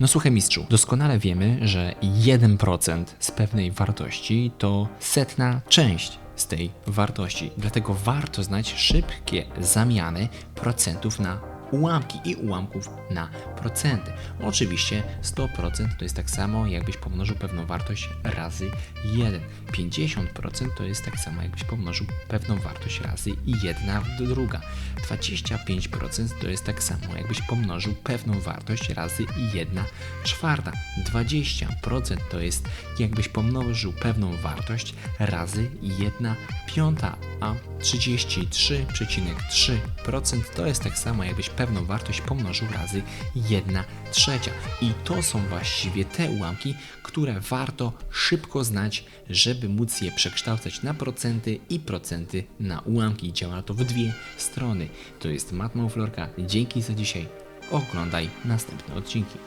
No słuchaj mistrzu, doskonale wiemy, że 1% z pewnej wartości to setna część z tej wartości. Dlatego warto znać szybkie zamiany procentów na ułamki i ułamków na procenty. Oczywiście 100% to jest tak samo, jakbyś pomnożył pewną wartość razy 1. 50% to jest tak samo, jakbyś pomnożył pewną wartość razy 1 druga. 25% to jest tak samo, jakbyś pomnożył pewną wartość razy 1 czwarta. 20% to jest jakbyś pomnożył pewną wartość razy 1 piąta, a 33,3% to jest tak samo, jakbyś pewną wartość pomnożył razy 1 trzecia. I to są właściwie te ułamki, które warto szybko znać, żeby móc je przekształcać na procenty i procenty na ułamki. Działa to w dwie strony. To jest Matma Florka. Dzięki za dzisiaj. Oglądaj następne odcinki.